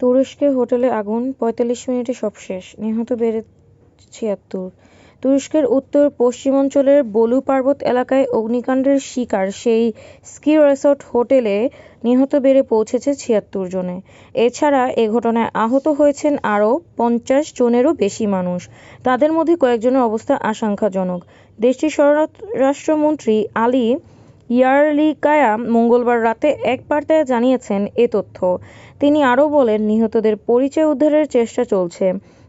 তুরস্কের হোটেলে আগুন, পঁয়তাল্লিশ মিনিটে সব শেষ, নিহত বেড়ে ছিয়াত্তর। তুরস্কের উত্তর-পশ্চিমাঞ্চলের বলু পার্বত্য এলাকায় অগ্নিকাণ্ডের শিকার সেই স্কি রিসোর্ট হোটেলে নিহত বেড়ে পৌঁছেছে ছিয়াত্তর জনে। এছাড়া এ ঘটনায় আহত হয়েছেন আরও পঞ্চাশ জনেরও বেশি মানুষ। তাদের মধ্যে কয়েকজনের অবস্থা আশঙ্কাজনক। দেশটির স্বরাষ্ট্রমন্ত্রী আলী ইয়ারলিকায়া মঙ্গলবার রাতে এক বার্তায় জানিয়েছেন এ তথ্য। তিনি আরও বলেন, নিহতদের পরিচয় উদ্ধারের চেষ্টা চলছে,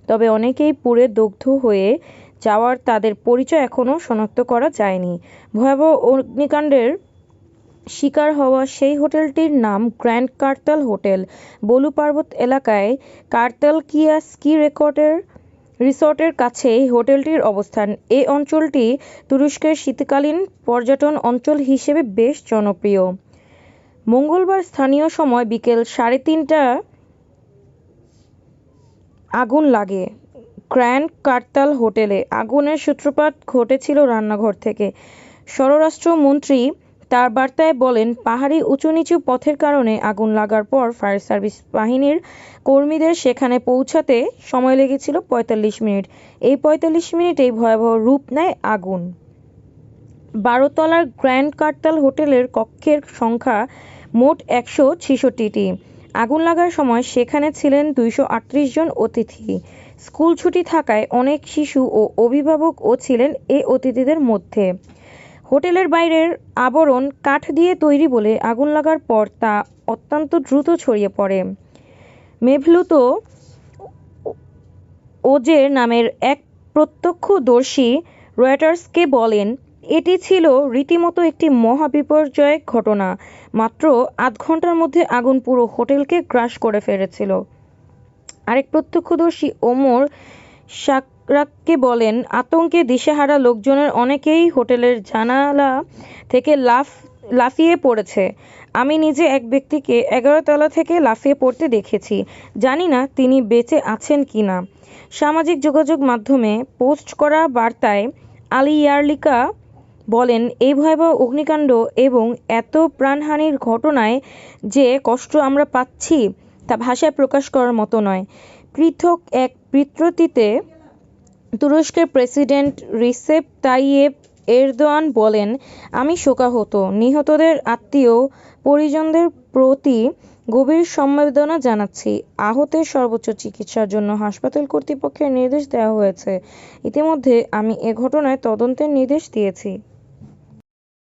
তবে অনেকেই পুড়ে দগ্ধ হয়ে যাওয়ার তাদের পরিচয় এখনও শনাক্ত করা যায়নি। ভয়াবহ অগ্নিকাণ্ডের শিকার হওয়া সেই হোটেলটির নাম গ্র্যান্ড কার্তাল হোটেল। বলু পার্বত এলাকায় কার্তাল কিয়া স্কি রেকর্ডের রিসোর্টের কাছেই হোটেলটির অবস্থান। এ অঞ্চলটি তুরস্কের শীতকালীন পর্যটন অঞ্চল হিসেবে বেশ জনপ্রিয়। মঙ্গলবার স্থানীয় সময় বিকেল সাড়ে তিনটা আগুন লাগে। গ্র্যান্ড কার্তাল হোটেলে আগুনের সূত্রপাত ঘটেছিল রান্নাঘর থেকে। স্বরাষ্ট্রমন্ত্রী তার বার্তায় বলেন, পাহাড়ি উঁচু-নিচু পথের কারণে আগুন লাগার পর ফায়ার সার্ভিস বাহিনীর কর্মীদের সেখানে পৌঁছাতে সময় লেগেছিল পঁয়তাল্লিশ মিনিট। এই পঁয়তাল্লিশ মিনিটেই ভয়াবহ রূপ নেয় আগুন। বারোতলার গ্র্যান্ড কার্তাল হোটেলের কক্ষের সংখ্যা মোট একশো ছেষট্টিটি। আগুন লাগার সময় সেখানে ছিলেন দুইশো আটত্রিশ জন অতিথি। স্কুল ছুটি থাকায় অনেক শিশু ও অভিভাবকও ছিলেন এ অতিথিদের মধ্যে। হোটেলের বাইরের আবরণ কাঠ দিয়ে তৈরি বলে আগুন লাগার পর তা অত্যন্ত দ্রুত ছড়িয়ে পড়ে। মেভলুত ওজের নামের এক প্রত্যক্ষদর্শী রয়টার্সকে বলেন, এটি ছিল রীতিমতো একটি মহাবিপর্যয় ঘটনা। মাত্র আধ ঘণ্টার মধ্যে আগুন পুরো হোটেলকে গ্রাস করে ফেলেছিল। আরেক প্রত্যক্ষদর্শী ওমর সাকরাককে বলেন, আতঙ্কে দিশেহারা লোকজনের অনেকেই হোটেলের জানালা থেকে লাফ, লাফিয়ে পড়েছে। আমি নিজে এক ব্যক্তিকে এগারো তলা থেকে লাফিয়ে পড়তে দেখেছি। জানি না তিনি বেঁচে আছেন কি না। সামাজিক যোগাযোগ মাধ্যমে পোস্ট করা বার্তায় আলী ইয়ারলিকা বলেন, এই ভয়াবহ অগ্নিকাণ্ড এবং এত প্রাণহানির ঘটনায় যে কষ্ট আমরা পাচ্ছি তা ভাষায় প্রকাশ করার মতো নয়। পৃথক এক বিবৃতিতে তুরস্কের প্রেসিডেন্ট রিসেপ তাইয়েপ এরদোয়ান বলেন, আমি শোকাহত। নিহতদের আত্মীয় পরিজনদের প্রতি গভীর সম্বেদনা জানাচ্ছি। আহতের সর্বোচ্চ চিকিৎসার জন্য হাসপাতাল কর্তৃপক্ষের নির্দেশ দেওয়া হয়েছে। ইতিমধ্যে আমি এ ঘটনায় তদন্তের নির্দেশ দিয়েছি।